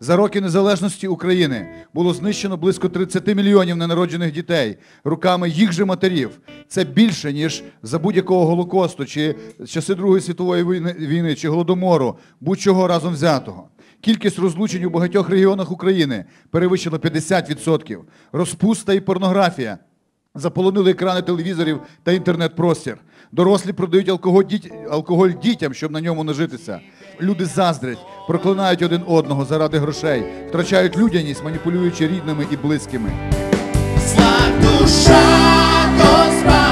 За роки незалежності України було знищено близько 30 мільйонів ненароджених дітей руками їх же матерів. Це більше, ніж за будь-якого Голокосту, чи часи Другої світової війни, чи Голодомору, будь-чого разом взятого. Кількість розлучень у багатьох регіонах України перевищила 50%. Розпуста і порнографія заполонили екрани телевізорів та інтернет-простір. Дорослі продають алкоголь дітям, щоб на ньому нажитися. Люди заздрять, проклинають один одного заради грошей, втрачають людяність, маніпулюючи рідними і близькими. Душа Господа,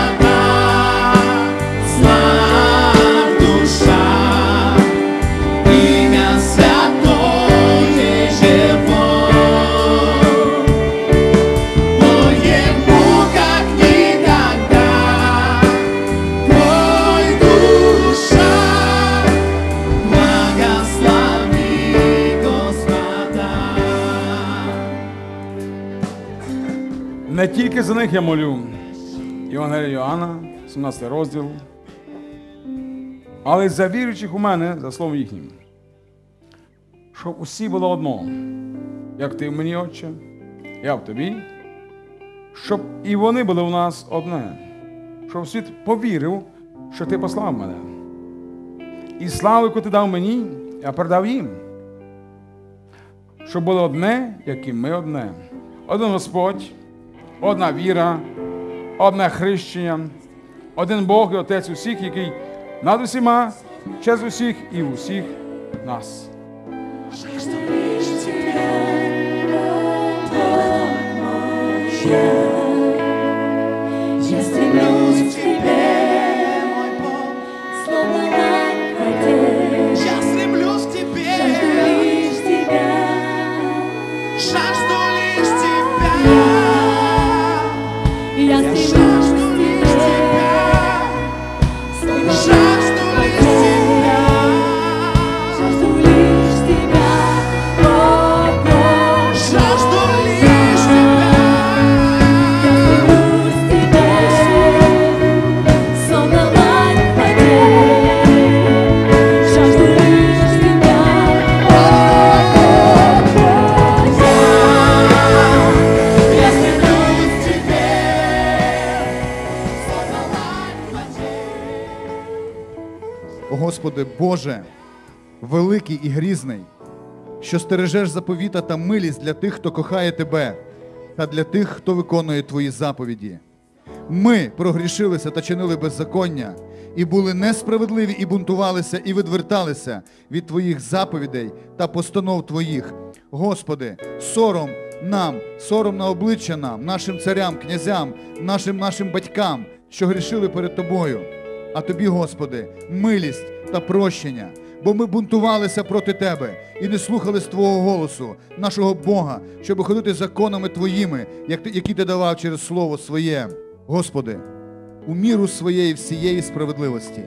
тільки за них я молю. Євангелія Йоанна, 17 розділ. Але за віруючих у мене, за словом їхнім. Щоб усі було одно, як ти в мені, Отче, я в тобі, щоб і вони були в нас одне, щоб світ повірив, що ти послав мене. І славу, яку ти дав мені, я передав їм. Щоб було одне, як і ми одне. Один Господь, одна віра, одне хрещення, один Бог і Отець усіх, який над усіма, через усіх і усіх нас. Я Господи, Боже, великий і грізний, що стережеш заповіта та милість для тих, хто кохає Тебе, та для тих, хто виконує Твої заповіді. Ми прогрішилися та чинили беззаконня, і були несправедливі, і бунтувалися, і відверталися від Твоїх заповідей та постанов Твоїх. Господи, сором нам, сором на обличчя нам, нашим царям, князям, нашим нашим батькам, що грішили перед Тобою. А тобі, Господи, милість та прощення, бо ми бунтувалися проти Тебе і не слухались Твого голосу, нашого Бога, щоб ходити законами Твоїми, які Ти давав через Слово Своє. Господи, у міру своєї всієї справедливості.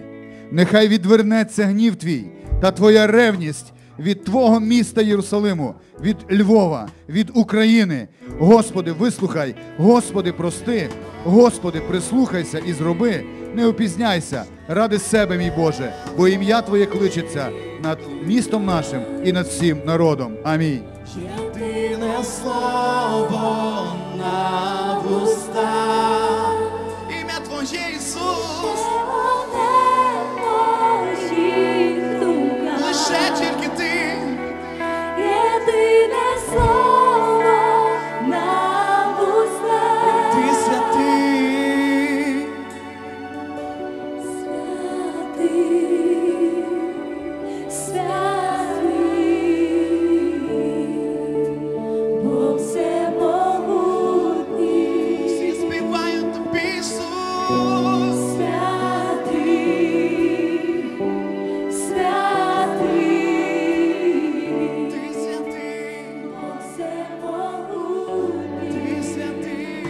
Нехай відвернеться гнів Твій та Твоя ревність від Твого міста Єрусалиму, від Львова, від України. Господи, вислухай, Господи, прости, Господи, прислухайся і зроби, не опізняйся ради себе, мій Боже, бо ім'я Твоє кличеться над містом нашим і над всім народом. Амінь. Єдине слово на вуста,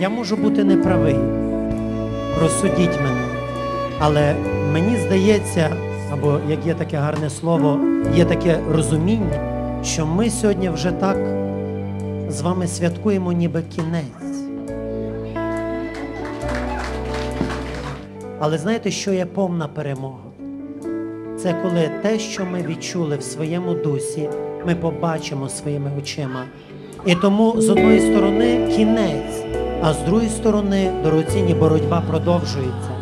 Я можу бути неправий. Розсудіть мене. Але мені здається, або як є таке гарне слово, є таке розуміння, що ми сьогодні вже так з вами святкуємо ніби кінець. Але знаєте, що є повна перемога? Це коли те, що ми відчули в своєму дусі, ми побачимо своїми очима. І тому з одної сторони кінець, а з другої сторони дорогоцінні боротьба продовжується.